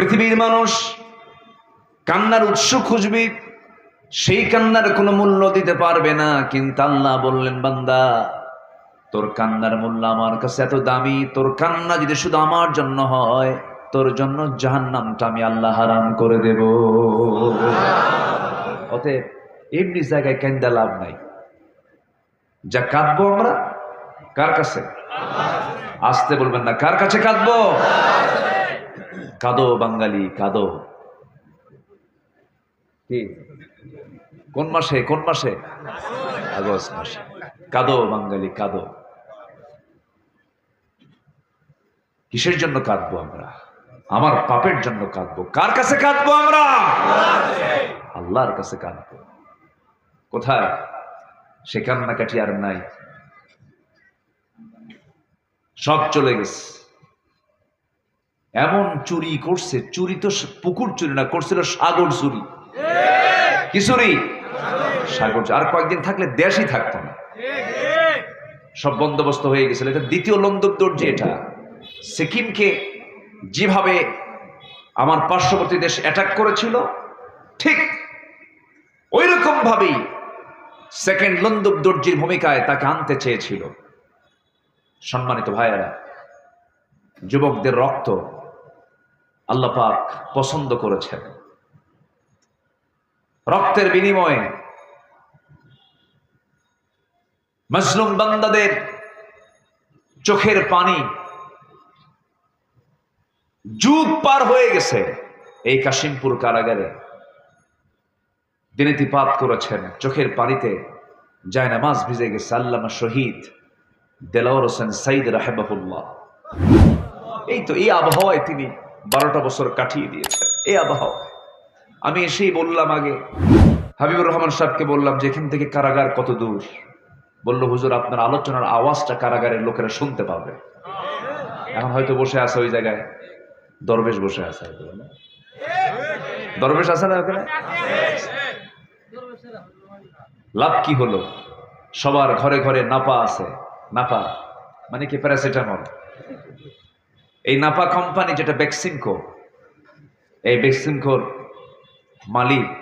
পৃথিবীর মানুষ কান্নার উৎস খুঁজবি, সেই কান্নার কোনো মূল্য দিতে পারবে না। কিন্তু আল্লাহ বললেন, বান্দা, তোর কান্নার মূল্য আমার কাছে এত দামি, তোর কান্না যদি শুধু আমার জন্য হয়, তোর জন্য জাহান্নামটা আমি আল্লাহ হারাম করে দেব। অতএব এমনি জায়গায় কেন্দা লাভ নাই। যা কাঁদবো আমরা, কার কাছে? আসতে বলবেন না, কার কাছে কাঁদবো? কাঁদো বাঙালি, কাদো। কি? কোন মাসে কোন মাসে? আগস্ট মাসে। কাঁদো বাঙালি, কাঁদো। কিসের জন্য কাঁদবো আমরা? আমার পাপের জন্য কাঁদবো। কার কাছে কাঁদবো আমরা? আল্লাহর কাছে কাঁদবো। কোথায়? সে কান্নাকাটি আর নাই। সব চলে গেছে। এমন চুরি করছে চুরি তো পুকুর চুরি না করছিল সাগর চুরি। কি চুরি? সাগর আর কয়েকদিন থাকলে দেশই থাকতো না। সব বন্দোবস্ত হয়ে গেছিল। এটা দ্বিতীয় লন্দক দর্জি এটা। সিকিমকে যেভাবে আমার পার্শ্ববর্তী দেশ অ্যাটাক করেছিল ঠিক ওই রকম ভাবেই সেকেন্ড লন্দক দর্জির ভূমিকায় তাকে আনতে চেয়েছিল। সম্মানিত ভাইয়েরা যুবকদের রক্ত আল্লাহ পাক পছন্দ করেছেন। রক্তের বিনিময়ে মজলুম বান্দাদের চোখের পানি যুগ পার হয়ে গেছে। এই কাশিমপুর কারাগারে দিনেতিপাত করেছেন। চোখের পানিতে যায় নামাজ ভিজে গেছে আল্লামা শহীদ দেলাওয়ার হোসেন সাইদ রাহেবাহুল্লাহ এই তো এই আবহাওয়ায় তিনি বারোটা বছর কাটিয়ে দিয়েছেন এ আবহাওয়ায় আমি এসেই বললাম আগে হাবিবুর রহমান সাহেবকে বললাম যে এখান থেকে কারাগার কত দূর? বলল হুজুর আপনার আলোচনার আওয়াজটা কারাগারের লোকেরা শুনতে পাবে। এখন হয়তো বসে আছে ওই জায়গায়। দরবেশ বসে আছে হয়তো, দরবেশ আছে না ওখানে? লাভ কি হলো? সবার ঘরে ঘরে নাপা আছে। নাপা? মানে কি প্যারাসিটামল? এই নাপা কোম্পানি যেটা বেক্সিমকো এই বেক্সিমকোর মালিক,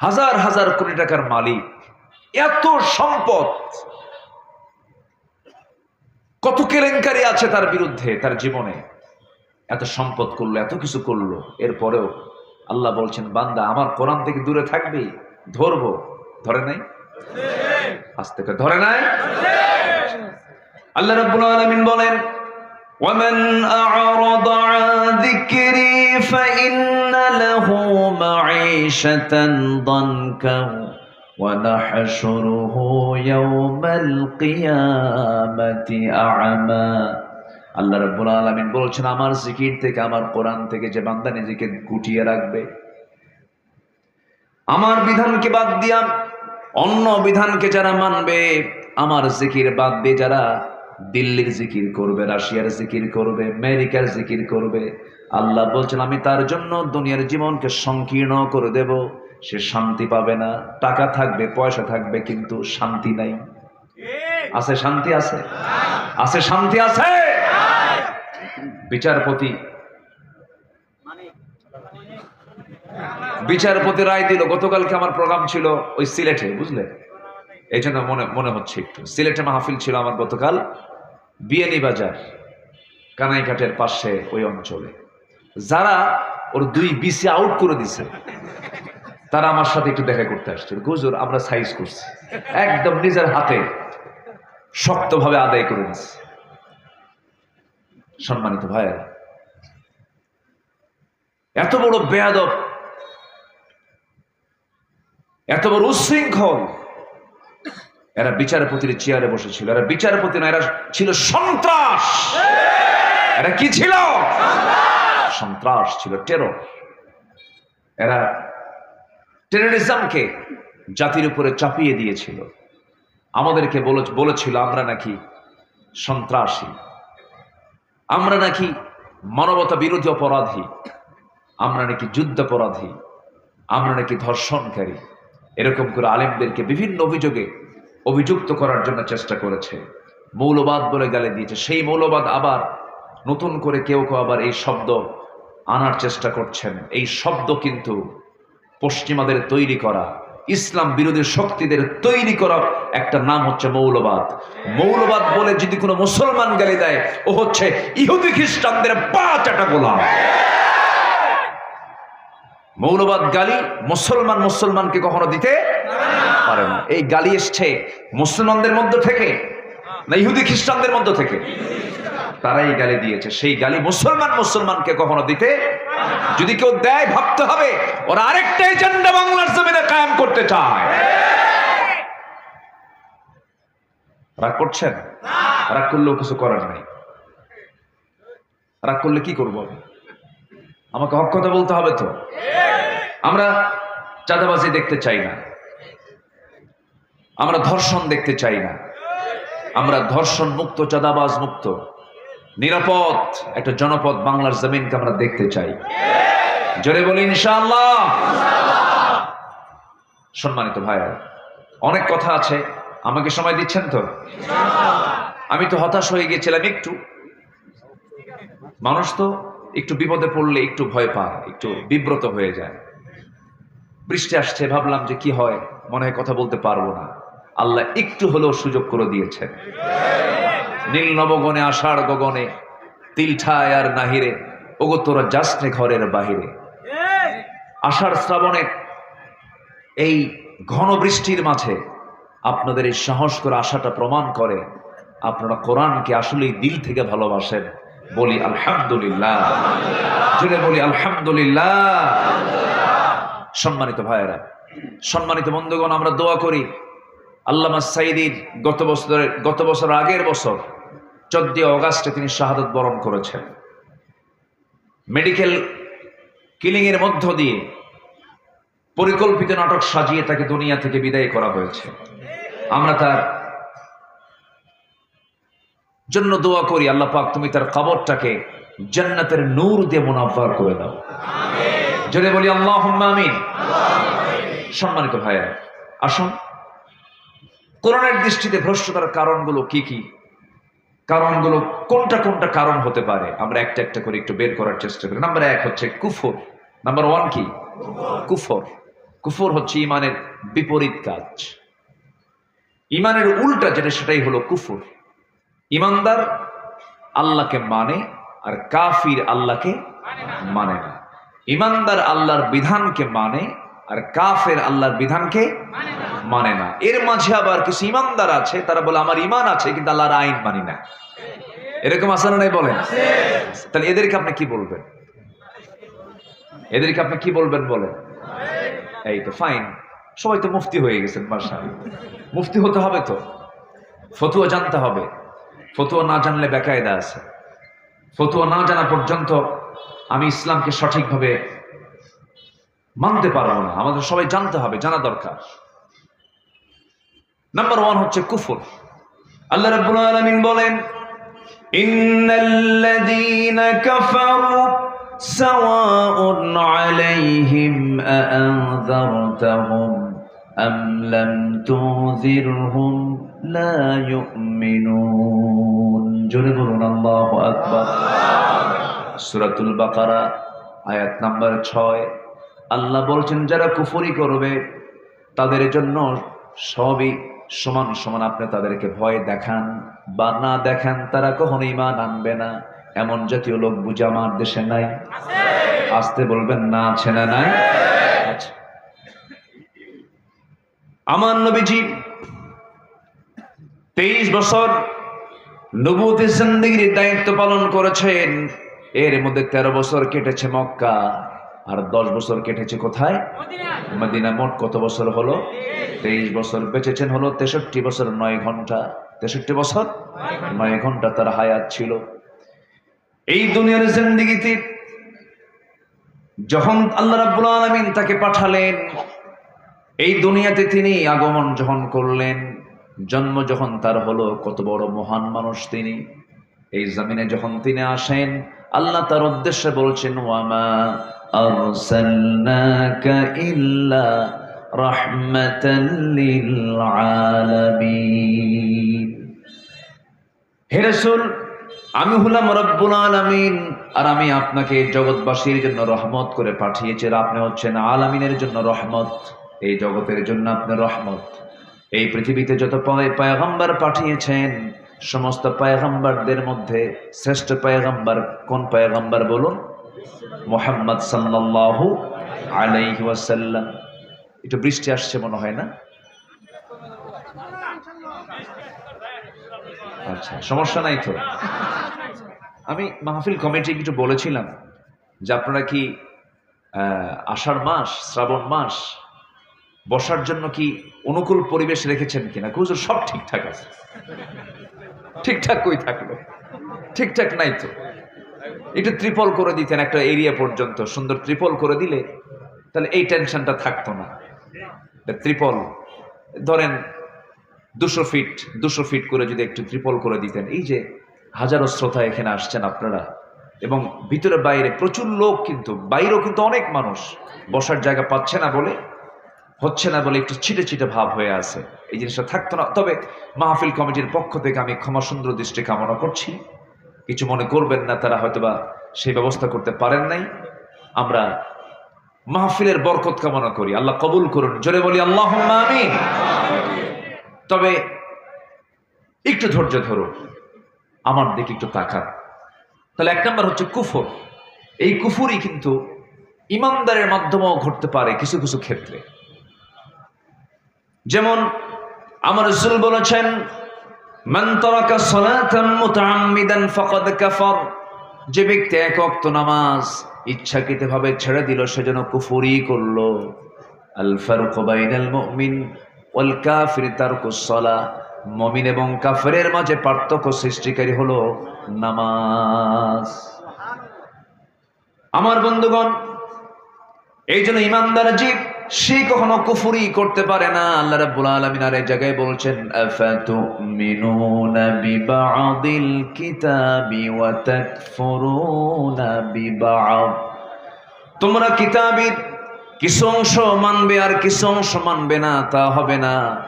হাজার হাজার কোটি টাকার মালিক, এত সম্পদ। কত কেলেঙ্কারি আছে তার বিরুদ্ধে, তার জীবনে। এত সম্পদ করল, এত কিছু করল। এরপরেও আল্লাহ বলছেন, বান্দা, আমার কোরআন থেকে দূরে থাকবি, ধরবো। ধরে নাই? আজ থেকে ধরে নাই? আল্লাহ রাব্বুল আলামিন বলেন ومن أعرض عن ذكري فإن له معيشة ضنكا ونحشره يوم القيامة أعمى আল্লাহ রাব্বুল আলামিন বলছেন আমার জিকির থেকে আমার কোরআন থেকে যে বান্দা নিজেকে গুটিয়ে রাখবে আমার বিধানকে বাদ দিয়া অন্য বিধানকে যারা মানবে আমার জিকির বাদ দিয়ে যারা দিল্লির জিকির করবে, রাশিয়ার জিকির করবে, আমেরিকার জিকির করবে। আল্লাহ বলছেন, আমি তার জন্য দুনিয়ার জীবনকে সংকীর্ণ করে দেব। সে শান্তি পাবে না। টাকা থাকবে, পয়সা থাকবে, কিন্তু শান্তি নাই। আছে শান্তি আছে? আছে শান্তি আছে? বিচারপতি বিচারপতি রায় দিল। গতকালকে আমার প্রোগ্রাম ছিল ওই সিলেটে বুঝলে এই জন্য মনে মনে হচ্ছে একটু। সিলেটে মাহফিল ছিল আমার গতকাল বিয়ানি বাজার, কানাইঘাটের পাশে ওই অঞ্চলে। যারা ওর দুই বিসি আউট করে দিছে, তারা আমার সাথে একটু দেখা করতে আসছে গুজুর আমরা সাইজ করছি। একদম নিজের হাতে শক্তভাবে আদায় করে দিচ্ছে সম্মানিত ভাইয়েরা, এত বড় বেয়াদব, এত বড় উশৃঙ্খল এরা বিচারপতির চেয়ারে বসেছিল। এরা বিচারপতি না এরা ছিল সন্ত্রাস। এরা কি ছিল? সন্ত্রাস। ছিল, টেরর। এরা টেরোরিজমকে জাতির উপরে চাপিয়ে দিয়েছিল। আমাদেরকে বলেছিল, আমরা নাকি সন্ত্রাসী। আমরা নাকি মানবতা বিরোধী অপরাধী। আমরা নাকি যুদ্ধাপরাধী আমরা নাকি ধর্ষণকারী। এরকম করে আলেমদেরকে বিভিন্ন অভিযোগে অভিযুক্ত করার জন্য চেষ্টা করেছে। মৌলবাদ বলে গালে দিয়েছে। সেই মৌলবাদ আবার নতুন করে কেউ কেউ আবার এই শব্দ আনার চেষ্টা করছেন। এই শব্দ কিন্তু পশ্চিমাদের তৈরি করা, ইসলাম বিরোধী শক্তিদের তৈরি করা একটা নাম হচ্ছে মৌলবাদ। মৌলবাদ বলে যদি কোনো মুসলমান গালি দেয়, ও হচ্ছে ইহুদি খ্রিস্টানদের পা চাটা গোলাম। মৌলবাদ গালি মুসলমান মুসলমানকে কখনো দিতে পারে না। এই গালি এসছে মুসলমানদের মধ্য থেকে না ইহুদি খ্রিস্টানদের মধ্য থেকে? তারাই গালি দিয়েছে। সেই গালি মুসলমান মুসলমানকে কখনো দিতে যদি কেউ দেয়, ভাবতে হবে, ওরা আরেকটা এজেন্ডা বাংলার জমিনে কায়েম করতে চায়। রাগ করছেন? রাগ করলেও কিছু করার নাই। রাগ করলে কি করব আমি? আমাকে হক কথা বলতে হবে তো? আমরা চাঁদাবাজি দেখতে চাই না। আমরা ধর্ষণ দেখতে চাই না। আমরা ধর্ষণ মুক্ত, চাঁদাবাজ মুক্ত, নিরাপদ একটা জনপদ বাংলার জমিনকে আমরা দেখতে চাই। জোরে বলি ইনশাআল্লাহ। সম্মানিত ভাইয়া অনেক কথা আছে। আমাকে সময় দিচ্ছেন তো? আমি তো হতাশ হয়ে গিয়েছিলাম একটু। মানুষ তো একটু বিপদে পড়লে একটু ভয় পায় একটু বিব্রত হয়ে যায়। বৃষ্টি আসছে ভাবলাম যে কি হয় মনে হয় কথা বলতে পারব না। আল্লাহ একটু হলেও সুযোগ করে দিয়েছেন। নীল নবগণে আষাঢ় গগনে তিলঠায় আর নাহিরে ওগো তোরা যাসনে ঘরের বাহিরে। আষাঢ় শ্রাবণের এই ঘন বৃষ্টির মাঝে আপনাদের এই সাহস করে আশাটা প্রমাণ করে আপনারা কোরআনকে আসলেই দিল থেকে ভালোবাসেন। বলি আলহামদুলিল্লাহ। জুড়ে বলি আলহামদুলিল্লাহ। সম্মানিত ভাইয়েরা, সম্মানিত বন্ধুগণ, আমরা দোয়া করি আল্লামা সাইদির গত বছরের, গত বছর আগের বছর চোদ্দই অগাস্টে তিনি শাহাদত বরণ করেছেন। মেডিকেল কিলিং এর মধ্য দিয়ে পরিকল্পিত নাটক সাজিয়ে তাকে দুনিয়া থেকে বিদায় করা হয়েছে। আমরা তার জন্য দোয়া করি আল্লাহ পাক তুমি তার কবরটাকে জান্নাতের নূর দিয়ে মুনাফার করে দাও। জোরে বলি আল্লাহ আমিন। সম্মানিত ভাইয়া আসুন। কোরআনের দৃষ্টিতে ভ্রষ্টতার কারণগুলো কি কি? কারণগুলো কোনটা কোনটা কারণ হতে পারে? আমরা একটা একটা করে একটু বের করার চেষ্টা করি। নাম্বার এক হচ্ছে কুফর। নাম্বার ওয়ান কি? কুফর। কুফর হচ্ছে ইমানের বিপরীত কাজ। ইমানের উল্টা যেটা সেটাই হলো কুফর। ইমানদার আল্লাহকে মানে আর কাফির আল্লাহকে মানে না। ইমানদার আল্লাহর বিধানকে মানে আর কাফের আল্লাহর বিধানকে মানে না। এর মাঝে আবার কিছু ইমানদার আছে, তারা বলে, আমার ইমান আছে, কিন্তু আল্লাহর আইন মানি না। এরকম আসানা নাই বলেন? তাহলে এদেরকে আপনি কি বলবেন? এদেরকে আপনি কি বলবেন বলেন? এই তো ফাইন সবাই তো মুফতি হয়ে গেছেন মুফতি হতে হবে তো? ফতুয়া জানতে হবে। ফতুয়া না জানলে বেকায়দা আছে। ফতুয়া না জানা পর্যন্ত আমি ইসলামকে সঠিকভাবে মানতে পারব না। আমাদের সবাই জানতে হবে, জানা দরকার। নাম্বার ওয়ান হচ্ছে কুফর। আল্লাহ রাব্বুল আলামিন বলেন, ইন্নাল্লাযীনা কাফারু সাওয়াউন আলাইহিম আআনযারতাহুম আম লাম তুযিরহুম জোরে বলুন, আল্লাহু বাকারা, আয়াত নাম্বার ছয়। আল্লাহ বলছেন, যারা কুফরি করবে, তাদের জন্য সবই সমান সমান। আপনি তাদেরকে ভয় দেখান বা না দেখান, তারা কখনো ইমান আনবে না। এমন জাতীয় লোক বুঝে আমার দেশে নাই। আসতে বলবেন, না আছে না নাই? আচ্ছা। আমার নবীজি তেইশ বছর নবুতি জিন্দিগির দায়িত্ব পালন করেছেন। এর মধ্যে তেরো বছর কেটেছে মক্কা আর দশ বছর কেটেছে কোথায়? মদিনা। মোট কত বছর হলো? তেইশ বছর বেঁচেছেন হলো তেষট্টি বছর নয় ঘণ্টা। তেষট্টি বছর? নয় ঘণ্টা তার হায়াত ছিল। এই দুনিয়ার জিন্দিগিতে যখন আল্লাহ রাব্বুল আলামিন তাকে পাঠালেন এই দুনিয়াতে তিনি আগমন যখন করলেন। জন্ম যখন তার হলো, কত বড় মহান মানুষ তিনি। এই জমিনে যখন তিনি আসেন, আল্লাহ তার উদ্দেশ্যে বলছেন হে আমি হলাম রব্বুল আলামিন, আর আমি আপনাকে জগৎবাসীর জন্য রহমত করে পাঠিয়েছি। আর আপনি হচ্ছেন আলামিনের জন্য রহমত। এই জগতের জন্য আপনি রহমত। এই পৃথিবীতে যত পয়- পয়গম্বর পাঠিয়েছেন, সমস্ত পয়গম্বরদের মধ্যে শ্রেষ্ঠ পয়গম্বর কোন পয়গম্বর বলুন? মোহাম্মদ সাল্লাল্লাহু আলাইহি একটু বৃষ্টি আসছে মনে হয় না? আচ্ছা সমস্যা নাই তো? আমি মাহফিল কমিটি একটু বলেছিলাম যে আপনারা কি আষাঢ় মাস, শ্রাবণ মাস বসার জন্য কি অনুকূল পরিবেশ রেখেছেন কিনা? হুজুর, সব ঠিকঠাক আছে। ঠিকঠাক কই থাকল? ঠিকঠাক নাই তো। একটু ত্রিপল করে দিতেন একটা এরিয়া পর্যন্ত। সুন্দর ত্রিপল করে দিলে তাহলে এই টেনশনটা থাকতো না। ত্রিপল, ধরেন দুশো ফিট দুশো ফিট করে যদি একটু ত্রিপল করে দিতেন। এই যে হাজারো শ্রোতা এখানে আসছেন আপনারা। এবং ভিতরে বাইরে প্রচুর লোক কিন্তু, বাইরেও কিন্তু অনেক মানুষ। বসার জায়গা পাচ্ছে না বলে হচ্ছে না বলে একটু ছিটে ছিটে ভাব হয়ে আছে। এই জিনিসটা থাকতো না। তবে মাহফিল কমিটির পক্ষ থেকে আমি ক্ষমা সুন্দর দৃষ্টি কামনা করছি। কিছু মনে করবেন না, তারা হয়তোবা সেই ব্যবস্থা করতে পারেন নাই। আমরা মাহফিলের বরকত কামনা করি। আল্লাহ কবুল করুন। জোরে বলি আল্লাহ আমিন। তবে একটু ধৈর্য ধরো। আমার দিকে একটু তাকান। তাহলে এক নম্বর হচ্ছে কুফর। এই কুফুরই কিন্তু ইমানদারের মাধ্যমেও ঘটতে পারে কিছু কিছু ক্ষেত্রে। যেমন আমার রসুল বলেছেন, মান তারাকা সালাতান মুতাআম্মিদান ফাকাদ কাফার। যে ব্যক্তি এক ওয়াক্ত নামাজ ইচ্ছাকৃতভাবে ছেড়ে দিল সেজন্য কুফরি করল। আল ফারুকু বাইনাল মুমিন ওয়াল কাফির তারকুস সালাহ মুমিন এবং কাফেরের মাঝে পার্থক্য সৃষ্টিকারী হলো নামাজ। আমার বন্ধুগণ, এই জন্য ইমানদার জীব সে কখনো কুফুরি করতে পারে না। আল্লাহ রাব্বুল আলামিন আর এই জায়গায় বলছেন, আফাতুমিনুনা বিবাদিল কিতাবি ওয়া তাকফুরুনা বিবাদ? তোমরা কিতাবের কিছু অংশ মানবে আর কিছু অংশ মানবে না, তা হবে না।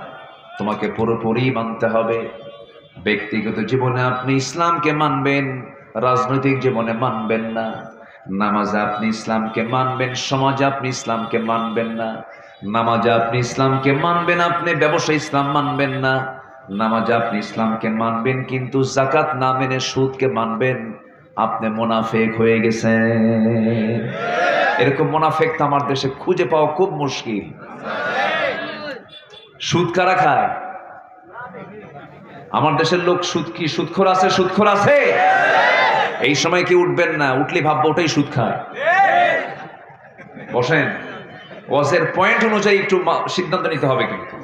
তোমাকে পুরোপুরি মানতে হবে। ব্যক্তিগত জীবনে আপনি ইসলামকে মানবেন, রাজনৈতিক জীবনে মানবেন না। নামাজে আপনি ইসলামকে মানবেন, সমাজে আপনি ইসলামকে মানবেন না। নামাজে আপনি ইসলামকে মানবেন, আপনি ব্যবসা ইসলাম মানবেন না। নামাজে আপনি ইসলামকে মানবেন, কিন্তু জাকাত না মেনে সুদকে মানবেন। আপনি মোনাফেক হয়ে গেছেন। এরকম মোনাফেক তো আমার দেশে খুঁজে পাওয়া খুব মুশকিল। সুদ কারা খায়? আমার দেশের লোক সুদ কি? সুদখোর আছে? সুদখোর আছে? এই সময় কি উঠবেন না, উঠলে ভাববো ওটাই সুদ খায়। বসেন। ওয়াজের পয়েন্ট অনুযায়ী একটু সিদ্ধান্ত নিতে হবে কিন্তু।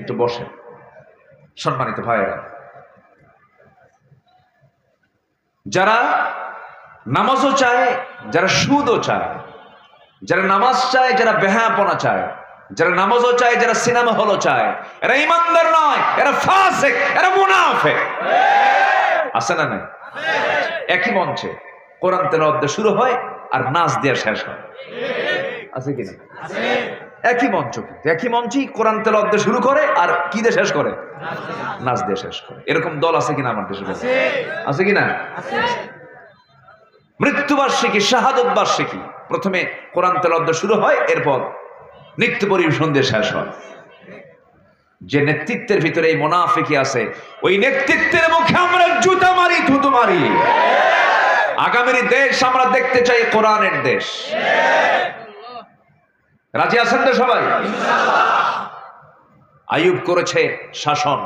একটু বসেন। সম্মানিত ভাইয়েরা। যারা নামাজও চায়, যারা সুদও চায়, যারা নামাজ চায়, যারা বেহাপনা চায়, যারা নামাজও চায়, যারা সিনেমা হলও চায়, এরা ইমানদার নয়, এরা ফাসেক, এরা মুনাফেক। আছে না নাই? একই মঞ্চে। কোরআন দিয়ে শুরু হয় আর নাচ দিয়ে শেষ হয়। আছে কি না একই মঞ্চ কিন্তু, একই মঞ্চেই কোরআন দিয়ে শুরু করে আর কি দিয়ে শেষ করে? নাচ দিয়ে শেষ করে। এরকম দল আছে কিনা আমার দেশে আছে কিনা? মৃত্যুবার্ষিকী, শাহাদত বার্ষিকী। প্রথমে কোরআন দিয়ে শুরু হয়, এরপর নৃত্য পরিবেশন দিয়ে শেষ হয়। যে নেতৃত্বের ভিতরে এই মোনাফিকি আছে ওই নেতৃত্বের মুখে আমরা জুতা মারি থুতু মারি। আগামীর দেশ আমরা দেখতে চাই কোরআনের দেশ। রাজি আছেন তো সবাই? আয়ুব করেছে শাসন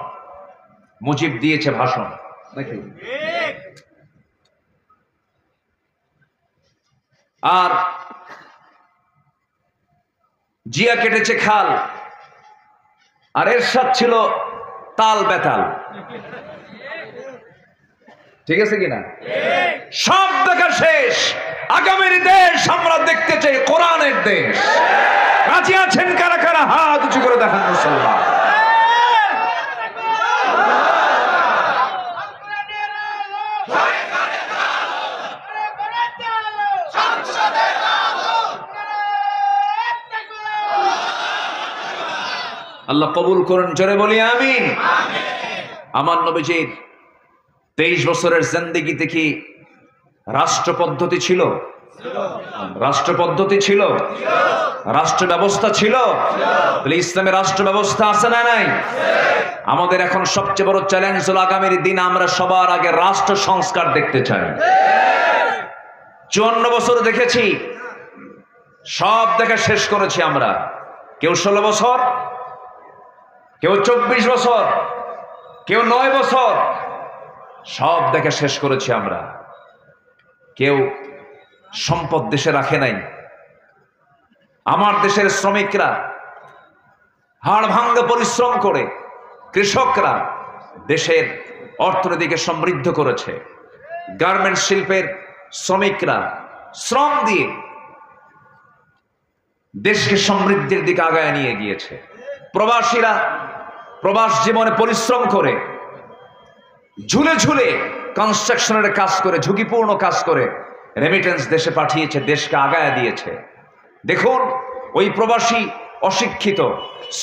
মুজিব দিয়েছে ভাষণ। নাকি আর জিয়া কেটেছে খাল। আর এরশাদ ছিল তাল বেতাল। ঠিক আছে কিনা? সব দেখা শেষ। আগামীর দেশ আমরা দেখতে চাই কোরআনের দেশ। রাজি আছেন কারা কারা? হাত উঁচু করে দেখান মুসলমান। আল্লাহ কবুল করুন, জোরে বলি আমিন। আমার নবীজির তেইশ বছরের জিন্দিগি থেকে রাষ্ট্র পদ্ধতি ছিল? রাষ্ট্র পদ্ধতি ছিল? রাষ্ট্র ব্যবস্থা ছিল? তাহলে ইসলামের রাষ্ট্র ব্যবস্থা আছে না নাই? আমাদের এখন সবচেয়ে বড় চ্যালেঞ্জ হলো আগামীর দিন আমরা সবার আগে রাষ্ট্র সংস্কার দেখতে চাই। চুয়ান্ন বছর দেখেছি। সব দেখা শেষ করেছি আমরা। কেউ ষোলো বছর? কেউ চব্বিশ বছর, কেউ নয় বছর, সব দেখে শেষ করেছি আমরা। কেউ সম্পদ দেশে রাখে নাই। আমার দেশের শ্রমিকরা হাড় ভাঙ্গা পরিশ্রম করে কৃষকরা দেশের অর্থনীতিকে সমৃদ্ধ করেছে। গার্মেন্ট শিল্পের শ্রমিকরা শ্রম দিয়ে দেশকে সমৃদ্ধির দিকে আগায় নিয়ে গিয়েছে। প্রবাসীরা প্রবাস জীবনে পরিশ্রম করে, ঝুলে ঝুলে কনস্ট্রাকশনের কাজ করে, ঝুঁকিপূর্ণ কাজ করে রেমিটেন্স দেশে পাঠিয়েছে, দেশকে আগায় দিয়েছে। দেখুন, ওই প্রবাসী অশিক্ষিত,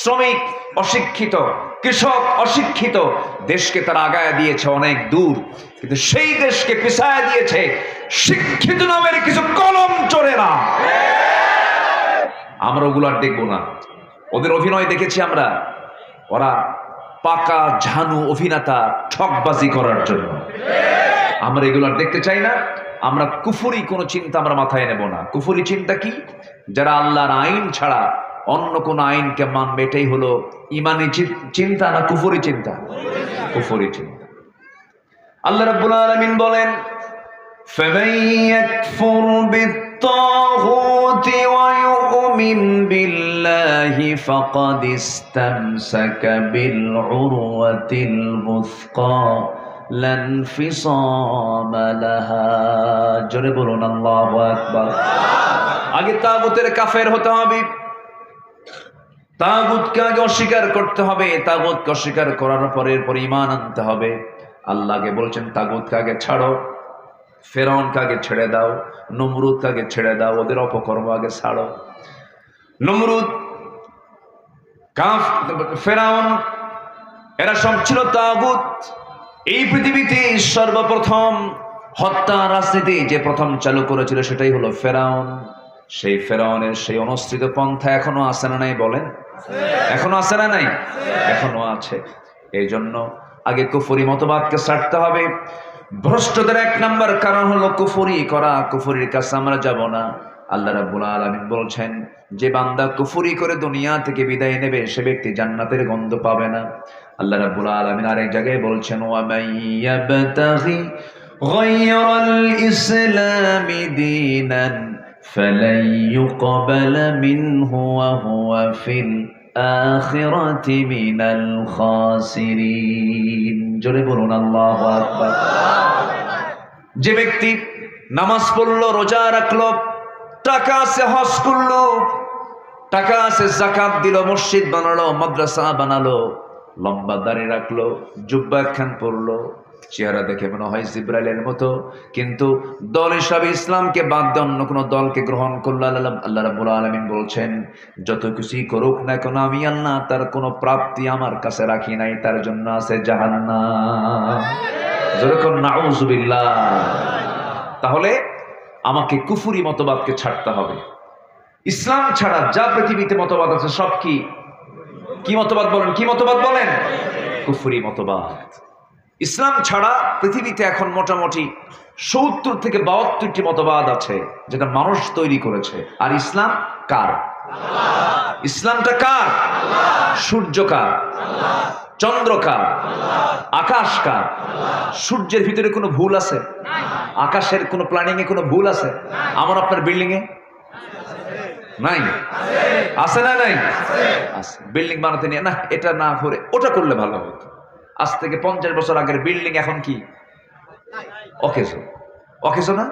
শ্রমিক অশিক্ষিত, কৃষক অশিক্ষিত, দেশকে তারা আগায় দিয়েছে অনেক দূর। কিন্তু সেই দেশকে পিছায় দিয়েছে শিক্ষিত নামের কিছু কলম চড়ে না আমরা ওগুলো আর দেখব না। ওদের অভিনয় দেখেছি আমরা। ওরা পাকা ঝানু অভিনেতা ঠকবাজি করার জন্য। আমরা এগুলো দেখতে চাই না। আমরা কুফুরি কোনো চিন্তা আমরা মাথায় নেব না। কুফুরি চিন্তা কি? যারা আল্লাহর আইন ছাড়া অন্য কোন আইনকে মানবে, এটাই হলো ইমানি চিন্তা না কুফুরি চিন্তা? কুফুরি চিন্তা। আল্লাহ রাব্বুল আলামিন বলেন, ফামাইয়াকফুর বিত بالطاغوت ويؤمن بالله فقد استمسك بالعروة الوثقى لا انفصام لها জোরে বলুন আল্লাহু আকবার আগে তাগুতের কাফের হতে হবে তাগুতকে আগে অস্বীকার করতে হবে তাগুতকে অস্বীকার করার পরে পরে ইমান আনতে হবে আল্লাহকে বলছেন তাগুতকে আগে ছাড়ো ফেরাউনকে আগে ছেড়ে দাও নমরুদকে আগে ছেড়ে দাও, ওদের অপকর্ম আগে ছাড়ো। নমরুদ ফেরাউন, এরা সব ছিল তাগুত। এই পৃথিবীতে সর্বপ্রথম হত্যা রাজনীতি যে প্রথম চালু করেছিল সেটাই হলো ফেরাউন। সেই ফেরাউনের সেই অনুসৃত পন্থা এখনও আছে না নাই বলেন? এখনও আছে না নাই? এখনও আছে। এই জন্য আগে কুফরি মতবাদকে ছাড়তে হবে। ভ্রষ্টদের এক নাম্বার কারণ হলো কুফুরি। করা কুফুরির কাছে আমরা যাব না। আল্লাহ রাবুল আলমিন বলছেন, যে বান্দা কুফুরি করে দুনিয়া থেকে বিদায় নেবে, সে ব্যক্তি জান্নাতের গন্ধ পাবে না। আল্লাহ রাবুল আলামিন আরেক জায়গায় বলছেন ওয়া মাইয়াবতাগি গায়রাল ইসলামি দীনান ফালান ইউকবাল মিনহু হুয়া ফিল আখিরাতি মিনাল জোরে বলুন, আল্লাহ যে ব্যক্তি নামাজ পড়ল, রোজা রাখল, টাকা আছে, হজ করল, টাকা আছে, জাকাত দিল, মসজিদ বানালো, মাদ্রাসা বানালো, লম্বা দাঁড়িয়ে রাখল, জুব্বা খান পরলো চেহারা দেখে মনে হয় জিব্রাইলের মতো। কিন্তু দল হিসাবে ইসলামকে বাদ দিয়ে অন্য কোনো দলকে গ্রহণ করল আল্লাহ আল্লাহ রাব্বুল আলামিন বলছেন, যত কিছুই করুক না কেন, আমি আল্লাহ তার কোনো প্রাপ্তি আমার কাছে রাখি নাই, তার জন্য আছে জাহান্নাম। যেরকম নাউজুবিল্লাহ তাহলে আমাকে কুফুরি মতবাদকে ছাড়তে হবে। ইসলাম ছাড়া যা পৃথিবীতে মতবাদ আছে সব কি? কি মতবাদ বলেন? কি মতবাদ বলেন? কুফুরি মতবাদ। ইসলাম ছাড়া পৃথিবীতে এখন মোটামুটি সত্তর থেকে বাহাত্তরটি মতবাদ আছে, যেটা মানুষ তৈরি করেছে। আর ইসলাম কার? ইসলামটা কার? সূর্য কার? চন্দ্র কার? আকাশ কার? সূর্যের ভিতরে কোনো ভুল আছে? আকাশের কোনো প্ল্যানিং এ কোনো ভুল আছে? আমার আপনার বিল্ডিং এ? নাই? আছে না নাই? বিল্ডিং বানাতে নিয়ে না, এটা না করে ওটা করলে ভালো হতো। আজ থেকে পঞ্চাশ বছর আগের বিল্ডিং এখন কি? অকেজো অকেজো না?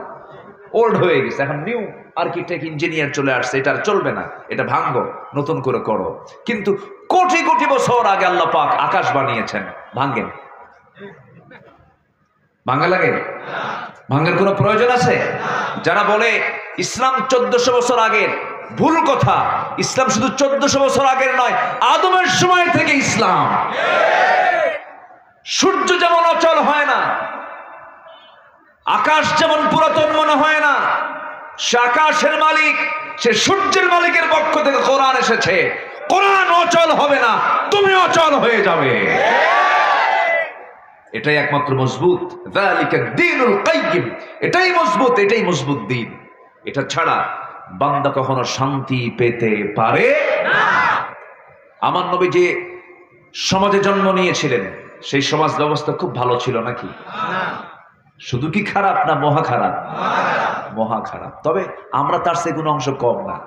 ওল্ড হয়ে গেছে, এখন নিউ আর্কিটেক্ট ইঞ্জিনিয়ার চলে আসছে, এটা চলবে না। এটা ভাঙ্গো, নতুন করে করো। কিন্তু কোটি কোটি বছর আগে আল্লাহ পাক আকাশ বানিয়েছেন। ভাঙ্গেন। ভাঙ্গা লাগে? ভাঙ্গার কোনো প্রয়োজন আছে? যারা বলে ইসলাম চোদ্দশো বছর আগের, ভুল কথা। ইসলাম শুধু চোদ্দশো বছর আগের নয়, আদমের সময় থেকে ইসলাম। সূর্য যেমন অচল হয় না, আকাশ যেমন পুরাতন মনে হয় না, সে আকাশের মালিক, সে সূর্যের মালিকের পক্ষ থেকে কোরআন এসেছে। কোরআন অচল হবে না, তুমি অচল হয়ে যাবে। এটাই একমাত্র মজবুত। এটাই মজবুত এটাই মজবুত দিন এটা ছাড়া বান্দা কখনো শান্তি পেতে পারে আমার নবী যে সমাজে জন্ম নিয়েছিলেন সেই সমাজ ব্যবস্থা খুব ভালো ছিল নাকি? শুধু কি খারাপ না মহা খারাপ? মহা খারাপ। তবে আমরা তার সে কোনো অংশ কম না।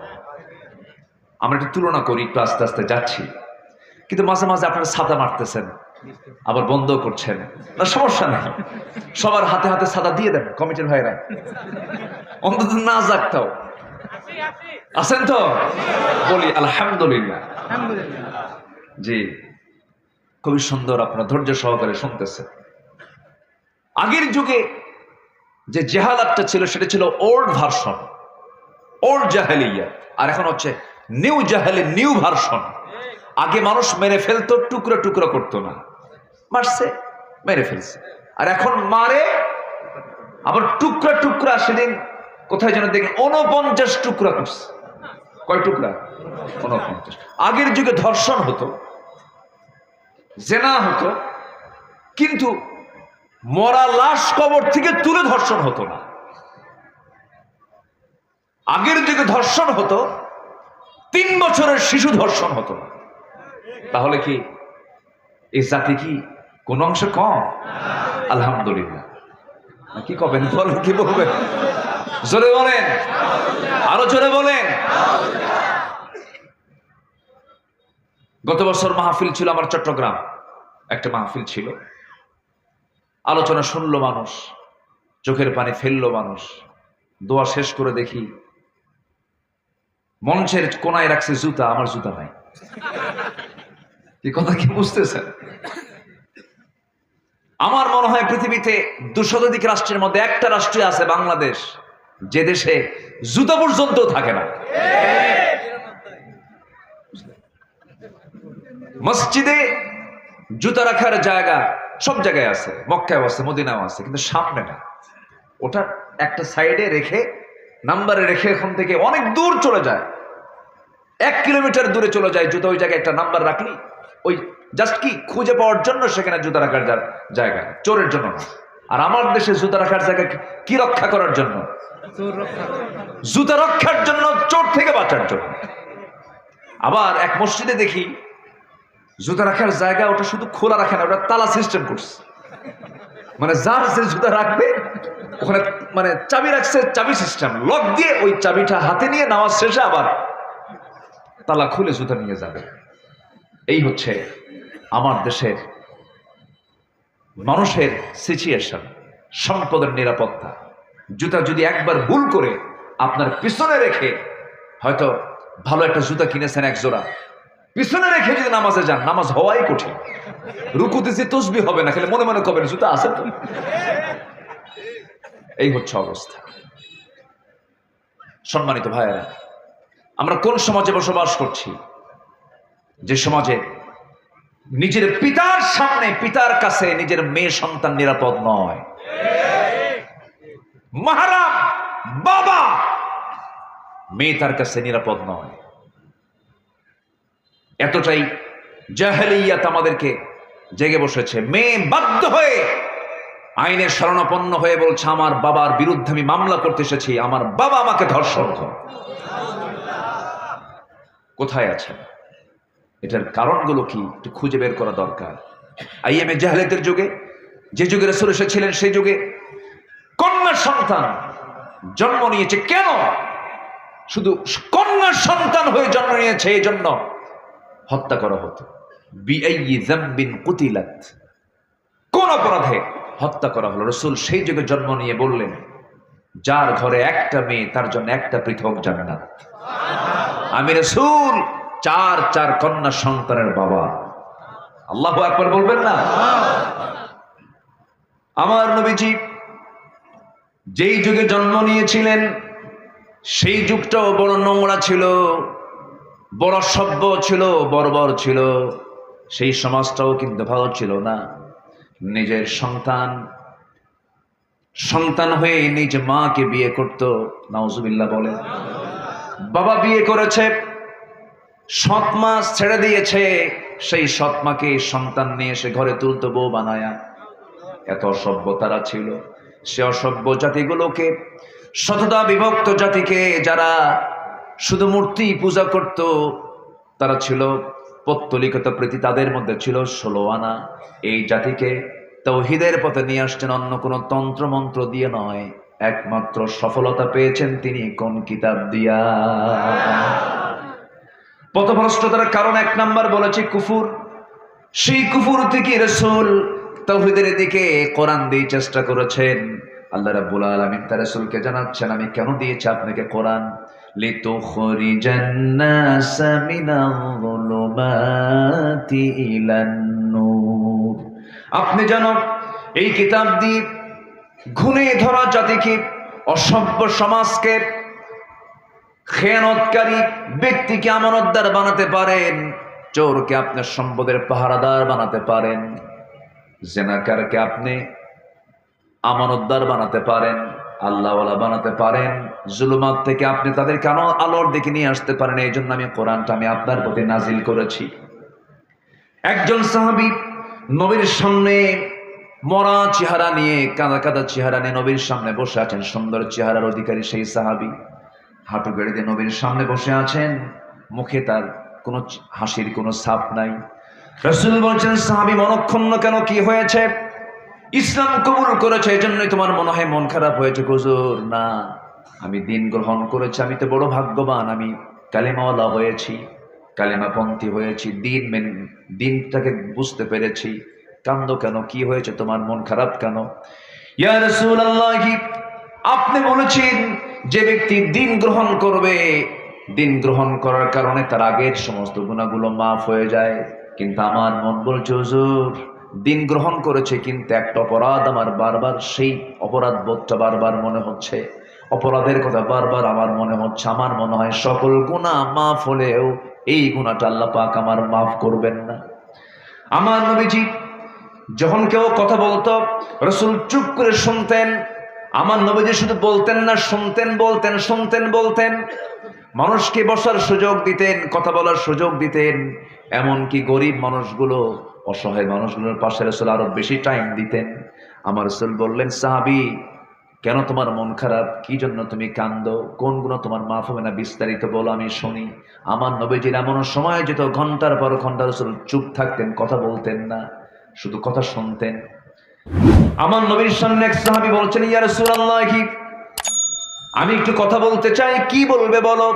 আমরা একটু তুলনা করি একটু আস্তে আস্তে যাচ্ছি। কিন্তু মাঝে মাঝে আপনারা ছাতা মারতেছেন আবার বন্ধ করছেন। না সমস্যা নেই। সবার হাতে হাতে সাদা দিয়ে দেন কমিটির ভাইরা অন্তত না জাগতাও। আছেন তো? বলি আলহামদুলিল্লাহ। জি। খুবই সুন্দর আপনার ধৈর্য সহকারে শুনতেছে আগের যুগে যে জেহালাতটা ছিল, সেটা ছিল ওল্ড ভার্সন ওল্ড জাহেলিয়া, আর এখন হচ্ছে নিউ জাহেলি নিউ ভার্সন আগে মানুষ মেরে ফেলতো, টুকরো টুকরো করতো না। মারছে, মেরে ফেলছে। আর এখন মারে, আবার টুকরা টুকরা সেদিন কোথায় যেন দেখে উনপঞ্চাশ টুকরা করছে। কয় টুকরা? উনপঞ্চাশ আগের যুগে ধর্ষণ হতো। জেনা হতো, কিন্তু মরা লাশ কবর থেকে তুলে ধর্ষণ হতো না। আগের যুগে ধর্ষণ হতো, তিন বছরের শিশু ধর্ষণ হতো না। তাহলে কি এই জাতি কি কোন অংশে কম? আলহামদুলিল্লাহ। কি কবেন? বলেন, কি বলবেন? জোরে বলেন, আরও জোরে বলেন। গত বছর মাহফিল ছিল আমার চট্টগ্রাম। একটা মাহফিল ছিল। আলোচনা শুনলো মানুষ, চোখের পানি ফেলল মানুষ। দোয়া শেষ করে দেখি, মঞ্চের কোনায় রাখছে জুতা, আমার জুতা নাই। কি কথা কি বুঝতেছেন? আমার মনে হয় পৃথিবীতে দুশতাধিক রাষ্ট্রের মধ্যে একটা রাষ্ট্রে আছে, বাংলাদেশ। যে দেশে জুতা পর্যন্ত থাকে না। মসজিদে জুতা রাখার জায়গা সব জায়গায় আছে মক্কায় আছে মদিনাও আছে কিন্তু সামনে না। ওটা একটা সাইডে রেখে নাম্বারে রেখে এখান থেকে অনেক দূর চলে যায়। এক কিলোমিটার দূরে চলে যায় জুতা ওই জায়গায় একটা নাম্বার রাখলি ওই জাস্ট কি খুঁজে পাওয়ার জন্য সেখানে জুতা রাখার জায়গা চোরের জন্য না। আর আমার দেশে জুতা রাখার জায়গা কি- কি রক্ষা করার জন্য? জুতা রক্ষার জন্য চোর থেকে বাঁচার জন্য। আবার এক মসজিদে দেখি জুতা রাখার জায়গা ওটা শুধু খোলা রাখে না, ওটা তালা সিস্টেম করছে। মানে যার যে জুতা রাখবে, ওখানে মানে চাবি রাখছে চাবি সিস্টেম লক দিয়ে ওই চাবিটা হাতে নিয়ে নামাজ শেষে আবার তালা খুলে জুতা নিয়ে যাবে। এই হচ্ছে আমার দেশের মানুষের সিচুয়েশন সম্পদের নিরাপত্তা। জুতা যদি একবার ভুল করে আপনার পিছনে রেখে হয়তো ভালো একটা জুতা কিনেছেন এক জোড়া পিছনে রেখে যদি নামাজে যান, নামাজ হওয়াই কঠিন। রুকুতে যে তসবি হবে না, খেলে মনে মনে কবেন, জুতা আছে তো? এই হচ্ছে অবস্থা। সম্মানিত ভাইয়েরা, আমরা কোন সমাজে বসবাস করছি? যে সমাজে নিজের পিতার সামনে, পিতার কাছে নিজের মেয়ে সন্তান নিরাপদ নয়। মাহারাম, বাবা মেয়ে তার কাছে নিরাপদ নয়। এতটাই জাহেলিয়াত আমাদেরকে জেগে বসেছে। মেয়ে বাধ্য হয়ে আইনের শরণাপন্ন হয়ে বলছে, আমার বাবার বিরুদ্ধে আমি মামলা করতে এসেছি, আমার বাবা আমাকে ধর্ষণ করে। কোথায় আছে এটার কারণগুলো কি? একটু খুঁজে বের করা দরকার। আইএমএ জাহেলিয়াতের যুগে, যে যুগে রসুল এসেছিলেন সেই যুগে কন্যা সন্তান জন্ম নিয়েছে। কেন? শুধু কন্যা সন্তান হয়ে জন্ম নিয়েছে এই জন্য হত্যা করা হতো। কুতিলাত। কোন অপরাধে হত্যা করা হলো? রসুল সেই যুগে জন্ম নিয়ে বললেন, যার ঘরে একটা মেয়ে, তার জন্য একটা পৃথক জান্নাত। আমি রসুল, চার চার কন্যা সন্তানের বাবা। আল্লাহ একবার বলবেন না? আমার নবীজি যেই যুগে জন্ম নিয়েছিলেন, সেই যুগটাও বড় নোংরা ছিল। বড় সভ্য ছিল, বর্বর ছিল, সেই সমাজটাও কিন্তু ভালো ছিল না। নিজের সন্তান সন্তান হয়ে নিজ মাকে বিয়ে করত, নাউজুবিল্লাহ বলে। বাবা বিয়ে করেছে, সৎ মা ছেড়ে দিয়েছে, সেই সৎ মাকে সন্তান নিয়ে এসে ঘরে তুলতো বউ বানায়া। এত অসভ্য তারা ছিল। সে অসভ্য জাতিগুলোকে শততা বিভক্ত জাতিকে যারা শুধু মূর্তি পূজা করত। তারা ছিল পত্তলিকতা প্রীতি, তাদের মধ্যে ছিল ষোলো আনা। এই জাতিকে তৌহিদের পথে নিয়ে আসছেন অন্য কোনো তন্ত্র মন্ত্র দিয়ে নয়। একমাত্র সফলতা পেয়েছেন তিনি, কোন কিতাব দিয়া। পথভ্রষ্টতার কারণ এক নাম্বার বলেছে কুফুর। সেই কুফুর থেকে রসুল তৌহিদের দিকে কোরআন দিয়ে চেষ্টা করেছেন। আল্লাহ রাব্বুল আলামিন তার রসুলকে জানাচ্ছেন, আমি কেন দিয়েছি আপনাকে কোরআন? লিতুখরিজান নাস মিনাল-যুলুমাতি ইলান-নূর আপনি জানো এই কিতাব দিয়ে ঘুণে ধরা জাতিকে, অসভ্য সমাজকে, খেয়ানতকারী ব্যক্তিকে আমানতদার বানাতে পারেন, চোরকে আপনার সম্পদের পাহারাদার বানাতে পারেন, জেনাকারকে আপনি আমানতদার বানাতে পারেন। আল্লাহওয়ালা বানাতে পারেন, জুলুমাত থেকে আপনি তাদের কেন আলোর দিকে নিয়ে আসতে পারেন এই জন্য আমি কোরআনটা আমি আপনার প্রতি নাজিল করেছি। একজন সাহাবি নবীর সামনে মরা চেহারা নিয়ে, কাদা কাদা চেহারা নিয়ে নবীর সামনে বসে আছেন, সুন্দর চেহারার অধিকারী সেই সাহাবি। হাঁটু গেড়ে দিয়ে নবীর সামনে বসে আছেন, মুখে তার কোনো হাসির কোনো ছাপ নাই। রসুল বলছেন, সাহাবি মনক্ষুণ্ণ কেন? কি হয়েছে? ইসলাম কবুল করেছে এই জন্যই তোমার মনে হয় মন খারাপ হয়েছে। গুজুর না, আমি দিন গ্রহণ করেছি, আমি তো বড় ভাগ্যবান, আমি কালিমাওয়ালা হয়েছি, কালিমাপন্থী হয়েছি, দিন মেন, দিনটাকে বুঝতে পেরেছি। কান্দ কেন, কি হয়েছে, তোমার মন খারাপ কেন? ইয়া রাসূলুল্লাহি, আপনি বলেছেন যে ব্যক্তি দিন গ্রহণ করবে, দিন গ্রহণ করার কারণে তার আগের সমস্ত গুণাগুলো মাফ হয়ে যায়। কিন্তু আমার মন বলছে, হুজুর দিন গ্রহণ করেছে, কিন্তু একটা অপরাধ আমার বারবার, সেই অপরাধ বোধটা বারবার মনে হচ্ছে। অপরাধের কথা বারবার আমার মনে হচ্ছে, আমার মনে হয় সকল গুণা মাফ হলেও এই গুণাটা আল্লাহ পাক আমার মাফ করবেন না। আমার নবীজি যখন কেউ কথা বলতো, রসুল চুপ করে শুনতেন, আমার নবীজি শুধু বলতেন না, শুনতেন, বলতেন শুনতেন, বলতেন। মানুষকে বসার সুযোগ দিতেন, কথা বলার সুযোগ দিতেন, এমনকি গরিব মানুষগুলো অসহায় মানুষগুলোর পাশে রসুল আরও বেশি টাইম দিতেন। আমার রসুল বললেন, সাহাবি, কেন তোমার মন খারাপ? কি জন্য তুমি কান্দো কোন গুণ তোমার মাফ হবে না? বিস্তারিত বলো, আমি শুনি। আমার নবীজির এমন সময় যেত, ঘণ্টার পর ঘণ্টা রসুল চুপ থাকতেন, কথা বলতেন না, শুধু কথা শুনতেন। আমার নবীর সামনে এক সাহাবি বলছেন, ইয়া রাসূলুল্লাহ কি আমি একটু কথা বলতে চাই, কি বলবে বলো?